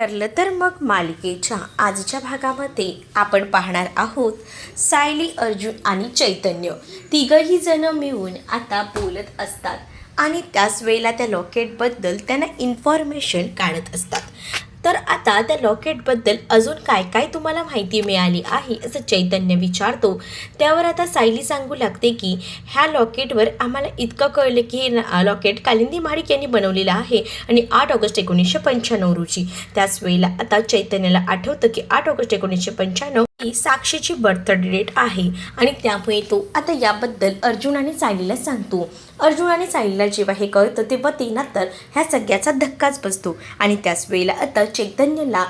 ठरलं तर मग मालिकेच्या आजच्या भागामध्ये आपण पाहणार आहोत सायली अर्जुन आणि चैतन्य. तिघही जण मिळून आता बोलत असतात आणि त्याच वेळेला त्या लॉकेटबद्दल त्यांना इन्फॉर्मेशन काढत असतात. तर आता त्या लॉकेटबद्दल अजून काय काय तुम्हाला माहिती मिळाली आहे असं चैतन्य विचारतो. त्यावर आता सायली सांगू लागते की ह्या लॉकेटवर आम्हाला इतकं कळलं की हे न- लॉकेट कालिंदी महाडिक यांनी बनवलेलं आहे आणि आठ ऑगस्ट एकोणीसशे पंच्याण्णव रोजी. त्याच वेळेला आता चैतन्याला आठवतं की आठ ऑगस्ट एकोणीसशे पंच्याण्णव ही साक्षीची बर्थडे डेट आहे आणि त्यामुळे तो आता याबद्दल अर्जुन आणि सायलीला सांगतो. अर्जुन आणि साहिलला जेव्हा हे कळतं तेव्हा त्यांना तर ह्या सगळ्याचा धक्काच बसतो. आणि त्याच वेळेला आता चैतन्यला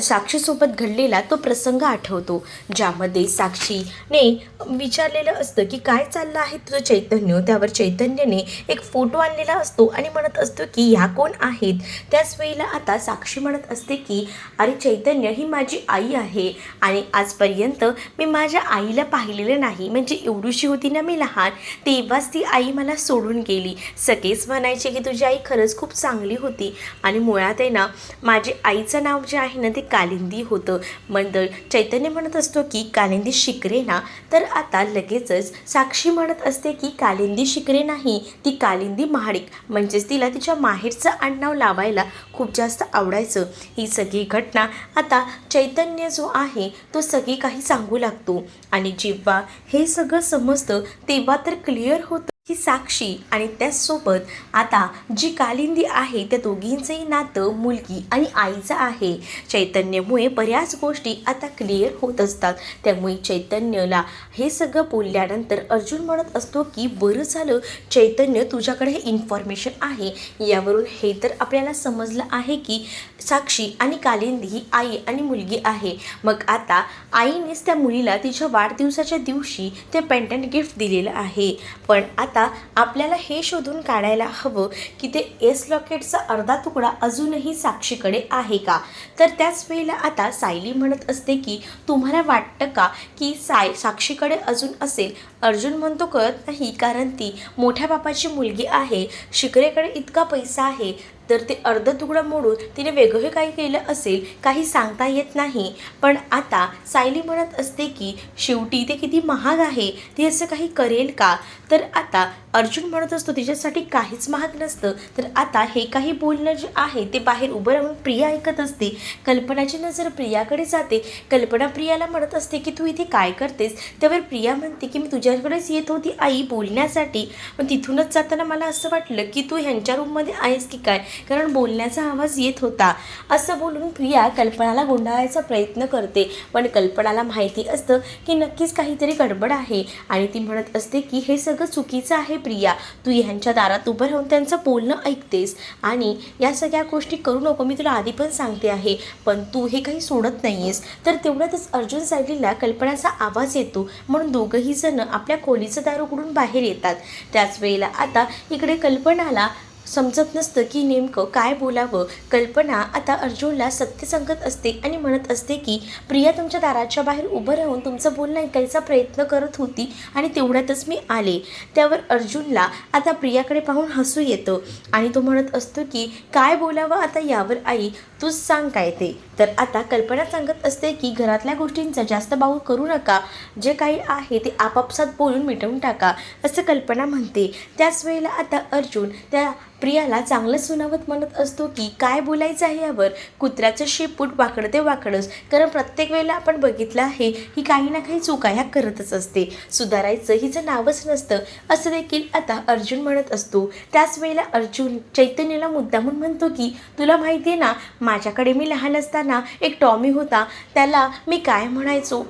साक्षीसोबत घडलेला तो प्रसंग आठवतो ज्यामध्ये साक्षीने विचारलेलं असतं की काय चाललं आहे तुझं चैतन्य? त्यावर चैतन्यने एक फोटो आणलेला असतो आणि म्हणत असतो की ह्या कोण आहेत? त्याच वेळेला आता साक्षी म्हणत असते की अरे चैतन्य ही माझी आई आहे आणि आजपर्यंत मी माझ्या आईला पाहिलेलं नाही. म्हणजे एवढीशी होती ना मी लहान तेव्हाच ती आई मला सोडून गेली. सगळेच म्हणायचे की तुझी आई खरंच खूप चांगली होती आणि मुळात आहे ना माझी आईचं नाव जे आहे ना ते कालिंदी होतं. मंडळ चैतन्य म्हणत असतो की कालिंदी शिकरे ना. तर आता लगेचच साक्षी म्हणत असते की कालिंदी शिकरे नाही ती कालिंदी महाडिक. म्हणजेच तिला तिच्या माहेरचं आडनाव लावायला खूप जास्त आवडायचं. ही सगळी घटना आता चैतन्य जो आहे तो सगळी काही सांगू लागतो. आणि जेव्हा हे सगळं समजतं तेव्हा तर क्लिअर होतं. ही साक्षी आणि त्याचसोबत आता जी कालिंदी आहे त्या दोघींचंही नातं मुलगी आणि आईचं आहे. चैतन्यमुळे बऱ्याच गोष्टी आता क्लिअर होत असतात. त्यामुळे चैतन्यला हे सगळं बोलल्यानंतर अर्जुन म्हणत असतो की बरं झालं चैतन्य तुझ्याकडे हे इन्फॉर्मेशन आहे. यावरून हे तर आपल्याला समजलं आहे की साक्षी आणि कालिंदी ही आई आणि मुलगी आहे. मग आता आईनेच त्या मुलीला तिच्या वाढदिवसाच्या दिवशी ते पेंटंट गिफ्ट दिलेलं आहे. पण आता आता आपल्याला हे शोधून काढायला हवं की ते एस लॉकेटचा अर्धा तुकडा अजूनही साक्षीकडे आहे का? तर त्याच वेळेला आता सायली म्हणत असते की तुम्हाला वाटतं का की साय साक्षीकडे अजून असेल अर्जुन म्हणतो कळत नाही कारण ती मोठ्या बापाची मुलगी आहे. शिकरेकडे इतका पैसा आहे. तर ते अर्ध तुकडं मोडून तिने वेगळं काही केलं असेल काही सांगता येत नाही. पण आता सायली म्हणत असते की शेवटी ते किती महाग आहे. ती असं काही करेल का? तर आता अर्जुन म्हणत असतो तिच्यासाठी काहीच महाग नसतं. तर आता हे काही बोलणं जे आहे ते बाहेर उभं राहून प्रिया ऐकत असते. कल्पनाची नजर प्रियाकडे जाते. कल्पना प्रियाला म्हणत असते की तू इथे काय करतेस? त्यावर प्रिया म्हणते की मी तुझ्याकडेच येत होती आई बोलण्यासाठी पण तिथूनच जाताना मला असं वाटलं की तू ह्यांच्या रूममध्ये आहेस की काय? कारण बोलण्याचा आवाज येत होता. असं बोलून प्रिया कल्पनाला गुंडाळायचा प्रयत्न करते. पण कल्पनाला माहिती असतं की नक्कीच काहीतरी गडबड आहे. आणि ती म्हणत असते की हे सगळं चुकीचं आहे प्रिया. तू ह्यांच्या दारात उभं राहून त्यांचं बोलणं ऐकतेस. आणि या सगळ्या गोष्टी करू नको मी तुला आधी पण सांगते आहे. पण तू हे काही सोडत नाही आहेस तर तेवढ्यातच अर्जुन सायलीला कल्पनाचा आवाज येतो. म्हणून दोघंही जण आपल्या खोलीचं दार उघडून बाहेर येतात? त्याच वेळेला आता इकडे कल्पनाला समजत नसतं की नेमकं काय बोलावं. कल्पना आता अर्जुनला सत्य सांगत असते आणि म्हणत असते की प्रिया तुमच्या दाराच्या बाहेर उभं राहून तुमचं बोलणं ऐकायचा प्रयत्न करत होती आणि तेवढ्यातच मी आले. त्यावर अर्जुनला आता प्रियाकडे पाहून हसू येतं आणि तो म्हणत असतो की काय बोलावं आता यावर आई? तूच सांग काय ते. तर आता कल्पना सांगत असते की घरातल्या गोष्टींचा जास्त बाऊ करू नका. जे काही आहे ते आपापसात बोलून मिटवून टाका असं कल्पना म्हणते. त्याच वेळेला आता अर्जुन त्या प्रियाला चांगलं सुनावत म्हणत असतो की काय बोलायचं आहे यावर? कुत्र्याचं शेपूट वाकडं ते वाकडंच कारण प्रत्येक वेळेला आपण बघितलं आहे ही काही ना काही चुका ह्या करतच असते. सुधारायचं हिचं नावच नसतं असं देखील आता अर्जुन म्हणत असतो. त्याच वेळेला अर्जुन चैतन्यला मुद्दामून म्हणतो की तुला माहिती आहे ना माझ्याकडे मी लहान असताना एक टॉमी होता. त्याला मी काय म्हणायचो?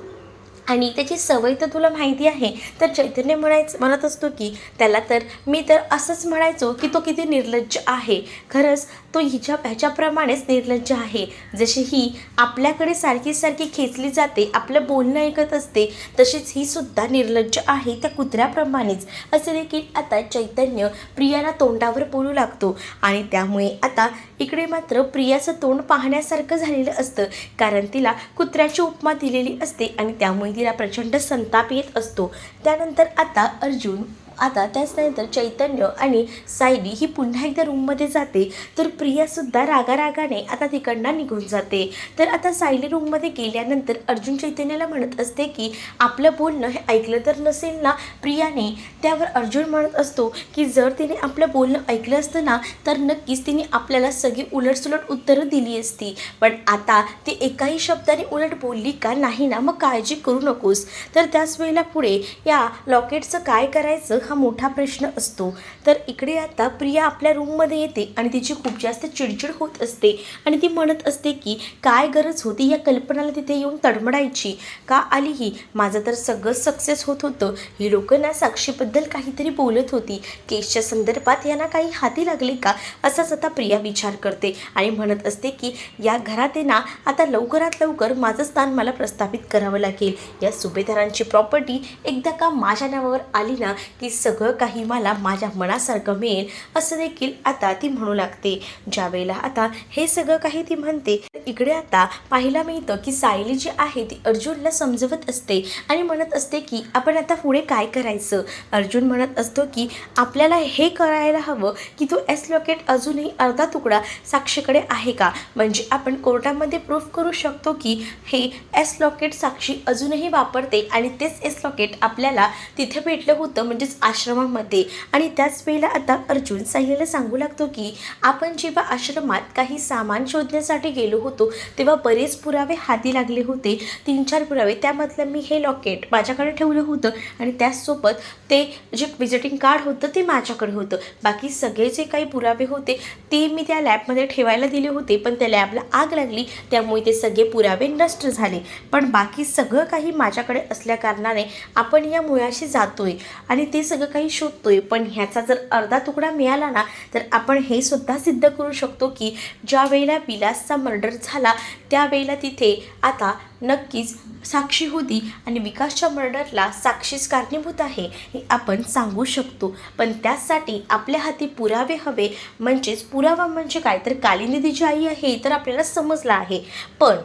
आणि त्याची सवय तर तुला माहिती आहे तर चैतन्य म्हणायचं म्हणत असतो की त्याला तर मी तर असंच म्हणायचो की तो किती निर्लज्ज आहे. खरंच तो हिच्या ह्याच्याप्रमाणेच निर्लज्ज आहे. जशी ही आपल्याकडे सारखी सारखी खेचली जाते आपलं बोलणं ऐकत असते तशीच ही सुद्धा निर्लज्ज आहे त्या कुत्र्याप्रमाणेच. असे देखील आता चैतन्य प्रियाला तोंडावर बोलू लागतो आणि त्यामुळे आता इकडे मात्र प्रियाचं तोंड पाहण्यासारखं झालेलं असतं कारण तिला कुत्र्याची उपमा दिलेली असते आणि त्यामुळे तिला प्रचंड संताप येत असतो. त्यानंतर आता अर्जुन आता त्याचनंतर चैतन्य आणि सायली ही पुन्हा एकदा रूममध्ये जाते. तर प्रियासुद्धा रागारागाने आता तिकडनं निघून जाते. तर आता सायली रूममध्ये गेल्यानंतर अर्जुन चैतन्याला म्हणत असते की आपलं बोलणं हे ऐकलं तर नसेल ना प्रियाने? त्यावर अर्जुन म्हणत असतो की जर तिने आपलं बोलणं ऐकलं असतं ना तर नक्कीच तिने आपल्याला सगळी उलटसुलट उत्तरं दिली असती. पण आता ती एकाही शब्दाने उलट बोलली का नाही ना मग काळजी करू नकोस. तर त्याच वेळेला पुढे या लॉकेटचं काय करायचं हा मोठा प्रश्न असतो. तर इकडे आता प्रिया आपल्या रूममध्ये येते आणि तिची खूप जास्त चिडचिड होत असते. आणि ती म्हणत असते की काय गरज होती या कल्पनाला तिथे येऊन तडमडायची? का आली ही माझं तर सगळं सक्सेस होत होतं. ही लोकं ना साक्षीबद्दल काहीतरी बोलत होती. केसच्या संदर्भात यांना काही हाती लागले का? असाच आता प्रिया विचार करते आणि म्हणत असते की या घरात ना आता लवकरात लवकर माझं स्थान मला प्रस्थापित करावं लागेल. या सुभेदारांची प्रॉपर्टी एकदा का माझ्या नावावर आली ना की सगळं काही मला माझ्या मनासारखं मिळेल असं देखील आता ती म्हणू लागते. ज्यावेळेला आता हे सगळं काही ती म्हणते इकडे आता पाहायला मिळतं की सायली जी आहे ती अर्जुनला समजवत असते आणि म्हणत असते की आपण आता पुढे काय करायचं? अर्जुन म्हणत असतो की आपल्याला हे करायला हवं की तो एस लॉकेट अजूनही अर्धा तुकडा साक्षीकडे आहे का? म्हणजे आपण कोर्टामध्ये प्रूफ करू शकतो की हे एस लॉकेट साक्षी अजूनही वापरते आणि तेच एस लॉकेट आपल्याला तिथे भेटलं होतं म्हणजेच आश्रमामध्ये. आणि त्याच वेळेला आता अर्जुन सायलीला सांगू लागतो की आपण जेव्हा आश्रमात काही सामान शोधण्यासाठी गेलो होतो तेव्हा बरेच पुरावे हाती लागले होते. तीन चार पुरावे. त्यामधलं मी हे लॉकेट माझ्याकडे ठेवलं होतं आणि त्याचसोबत ते जे विजिटिंग कार्ड होतं ते माझ्याकडे होतं. बाकी सगळे जे काही पुरावे होते ते मी त्या लॅबमध्ये ठेवायला दिले होते पण त्या लॅबला आग लागली त्यामुळे ते सगळे पुरावे नष्ट झाले. पण बाकी सगळं काही माझ्याकडे असल्याकारणाने आपण या मुळाशी जातोय. आणि ते सगळं काही शोधतोय पण ह्याचा जर अर्धा तुकडा मिळाला ना तर आपण हे सुद्धा सिद्ध करू शकतो की ज्या वेळेला विलासचा मर्डर झाला त्यावेळेला तिथे आता नक्कीच साक्षी होती आणि विकासच्या मर्डरला साक्षीच कारणीभूत आहे हे आपण सांगू शकतो. पण त्यासाठी आपल्या हाती पुरावे हवे म्हणजेच पुरावा म्हणजे काय? तर कालिंदी जी आई आहे तर आपल्याला समजलं आहे. पण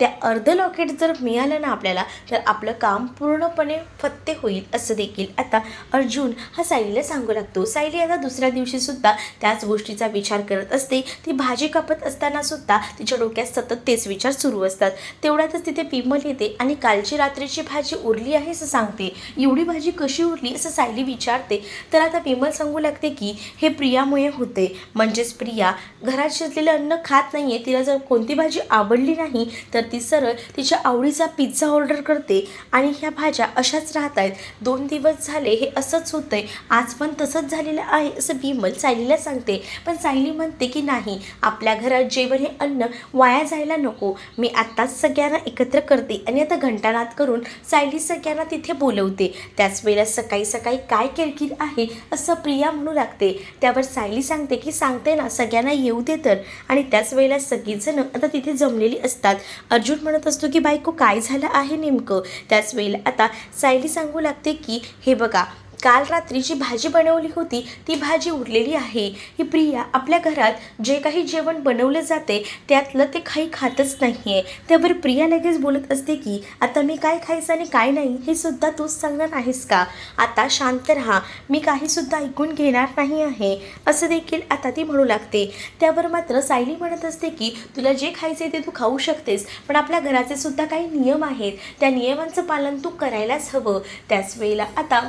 त्या अर्ध लॉकेट जर मिळालं ना आपल्याला तर आपलं काम पूर्णपणे फत्ते होईल असं देखील आता अर्जुन हा सायलीला सांगू लागतो. सायली आता दुसऱ्या दिवशीसुद्धा त्याच गोष्टीचा विचार करत असते. ती भाजी कापत असतानासुद्धा तिच्या डोक्यात सतत तेच विचार सुरू असतात. तेवढ्यातच तिथे पिमल येते आणि कालची रात्रीची भाजी उरली आहे असं सांगते. एवढी भाजी कशी उरली असं सायली विचारते. तर आता विमल सांगू लागते की हे प्रियामुळे होते. म्हणजेच प्रिया घरात शिजलेलं अन्न खात नाही आहे तिला जर कोणती भाजी आवडली नाही तर ती सरळ तिच्या आवडीचा पिझ्झा ऑर्डर करते आणि ह्या भाज्या अशाच राहत आहेत. दोन दिवस झाले हे असंच होतं आहे आज पण तसंच झालेलं आहे असं बिमल सायलीला सांगते. पण सायली म्हणते की नाही आपल्या घरात जेवण हे अन्न वाया जायला नको. मी आत्ताच सगळ्यांना एकत्र करते आणि आता घंटानाद करून सायली सगळ्यांना तिथे बोलवते. त्याच वेळेला सकाळी सकाळी काय किरकिर आहे असं प्रिया म्हणू लागते. त्यावर सायली सांगते की सांगते ना सगळ्यांना येऊ दे तर. आणि त्याच वेळेला सगळीजणं आता तिथे जमलेली असतात. अर्जुन म्हणत असतो की बायको काय झालं आहे नेमकं? त्याच वेळेला आता सायली सांगू लागते की हे बघा काल रात्री जी भाजी बनवली होती ती भाजी उरलेली आहे. ही प्रिया आपल्या घरात जे काही जेवण बनवलं जाते त्यातलं ते काही खातच नाही आहे त्यावर प्रिया लगेच बोलत असते की आता मी काय खायचं आणि काय नाही हे सुद्धा तूच सांगणार आहेस का? आता शांत राहा. मी काहीसुद्धा ऐकून घेणार नाही आहे. असं देखील आता ती म्हणू लागते. त्यावर मात्र सायली म्हणत असते की तुला जे खायचे ते तू खाऊ शकतेस पण आपल्या घराचे सुद्धा काही नियम आहेत. त्या नियमांचं पालन तू करायलाच हवं. त्याच वेळेला आता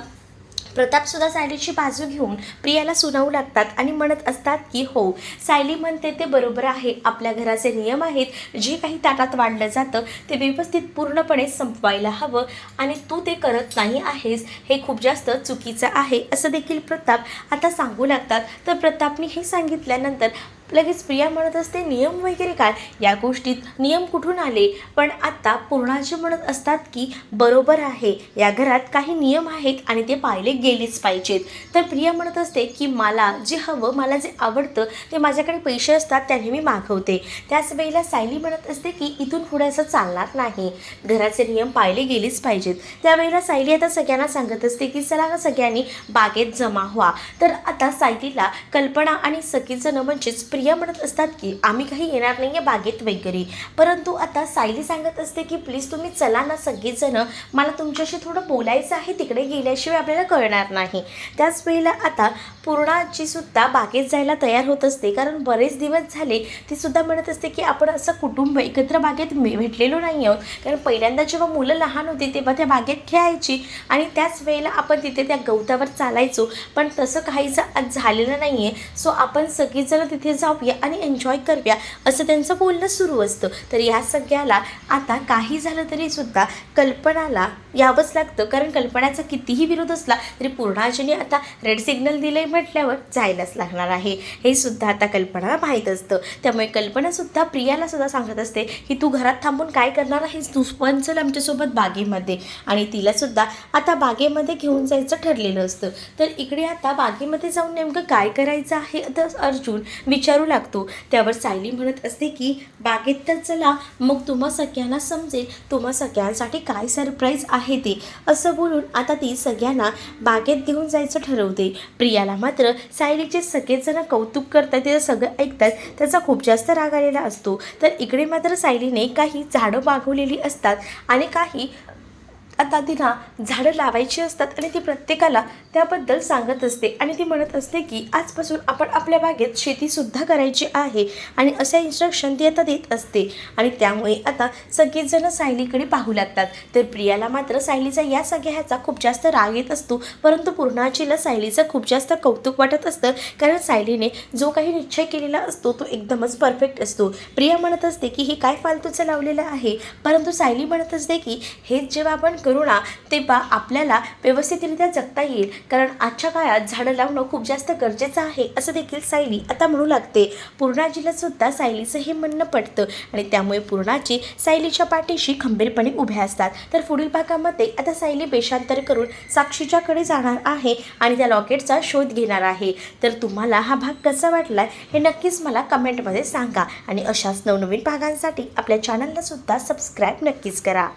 प्रतापसुद्धा सायलीची बाजू घेऊन प्रियाला सुनावू लागतात आणि म्हणत असतात की हो. सायली म्हणते ते बरोबर आहे. आपल्या घराचे नियम आहेत. जे काही ताटात वाढलं जातं ते व्यवस्थित पूर्णपणे संपवायला हवं आणि तू ते करत नाही आहेस. हे खूप जास्त चुकीचं आहे. असं देखील प्रताप आता सांगू लागतात. तर प्रतापने हे सांगितल्यानंतर लगेच प्रिया म्हणत असते नियम वगैरे काय? या गोष्टीत नियम कुठून आले? पण आत्ता पूर्णाजी म्हणत असतात की बरोबर आहे. या घरात काही नियम आहेत आणि ते पाहिले गेलेच पाहिजेत. तर प्रिया म्हणत असते की मला जे हवं मला जे आवडतं ते माझ्याकडे पैसे असतात त्याने मी मागवते. त्याच वेळेला सायली म्हणत असते की इथून पुढे असं चालणार नाही. घराचे नियम पाळले गेलेच पाहिजेत. त्यावेळेला सायली आता सगळ्यांना सांगत असते की चला सगळ्यांनी बागेत जमा व्हा. तर आता सायलीला कल्पना आणि सखीजणं म्हणजेच प्रिया प्रिया म्हणत असतात की आम्ही काही येणार नाही आहे बागेत वगैरे. परंतु आता सायली सांगत असते की प्लीज तुम्ही चला ना सगळेजणं. मला तुमच्याशी थोडं बोलायचं आहे तिकडे गेल्याशिवाय आपल्याला कळणार नाही. त्याच वेळेला आता पूर्णाची सुद्धा बागेत जायला तयार होत असते. कारण बरेच दिवस झाले ती सुद्धा म्हणत असते की आपण असं कुटुंब एकत्र बागेत भेटलेलो नाही आहोत. कारण पहिल्यांदा जेव्हा मुलं लहान होती तेव्हा त्या बागेत खेळायची. आणि त्याच वेळेला आपण तिथे त्या गवतावर चालायचो. पण तसं काहीच आज झालेलं नाही आहे सो आपण सगळीजणं तिथे जाऊया आणि एन्जॉय करूया असं त्यांचं बोलणं सुरू असतं. तर या सगळ्याला आता काही झालं तरी सुद्धा कल्पनाला यावंच लागतं. कारण कल्पनाचा कितीही विरोध असला तरी पूर्णाजीने आता रेड सिग्नल दिले म्हटल्यावर जायलाच लागणार आहे. हे सुद्धा आता कल्पनाला माहीत असतं. त्यामुळे कल्पनासुद्धा प्रियाला सुद्धा सांगत असते की तू घरात थांबून काय करणार आहेस? तू पण चल आमच्यासोबत बागेमध्ये. आणि तिलासुद्धा आता बागेमध्ये घेऊन जायचं ठरलेलं असतं. तर इकडे आता बागेमध्ये जाऊन नेमकं काय करायचं आहे तर अर्जुन विचारू लागतो. त्यावर सायली म्हणत असते की बागेत तर चला. मग तुम्हा सगळ्यांना समजेल. तुम्हा सगळ्यांसाठी काय सरप्राईज आहे आहे ते. असं बोलून आता ती सगळ्यांना बागेत घेऊन जायचं ठरवते. प्रियाला मात्र सायलीचे सगळेजण कौतुक करतात ते सगळं ऐकतात. त्याचा खूप जास्त राग आलेला असतो. तर इकडे मात्र सायलीने काही झाडं मागवलेली असतात आणि काही आता तिला झाडं लावायची असतात आणि ती प्रत्येकाला त्याबद्दल सांगत असते. आणि ती म्हणत असते की आजपासून आपण आपल्या बागेत शेतीसुद्धा करायची आहे आणि असे इन्स्ट्रक्शन ती आता देत असते. आणि त्यामुळे आता सगळेजणं सायलीकडे पाहू लागतात. तर प्रियाला मात्र सायलीचा या सगळ्या ह्याचा खूप जास्त राग येत असतो. परंतु पूर्णाचीला सायलीचं खूप जास्त कौतुक वाटत असतं. कारण सायलीने जो काही निश्चय केलेला असतो तो एकदमच परफेक्ट असतो. प्रिया म्हणत असते की हे काय फालतूचं लावलेलं आहे? परंतु सायली म्हणत असते की हेच जेव्हा आपण करुणा तेव्हा आपल्याला व्यवस्थितरित्या जगता येईल. कारण आजच्या काळात झाडं लावणं खूप जास्त गरजेचं आहे असं देखील सायली आता म्हणू लागते. पूर्णाजीला सुद्धा सायलीचं हे म्हणणं पडतं आणि त्यामुळे पूर्णाजी सायलीच्या पाठीशी खंबीरपणे उभ्या असतात. तर पुढील भागामध्ये आता सायली बेशांतर करून साक्षीच्याकडे जाणार आहे आणि त्या लॉकेटचा शोध घेणार आहे. तर तुम्हाला हा भाग कसा वाटला हे नक्कीच मला कमेंटमध्ये सांगा आणि अशाच नवनवीन भागांसाठी आपल्या चॅनलला सुद्धा सबस्क्राईब नक्कीच करा.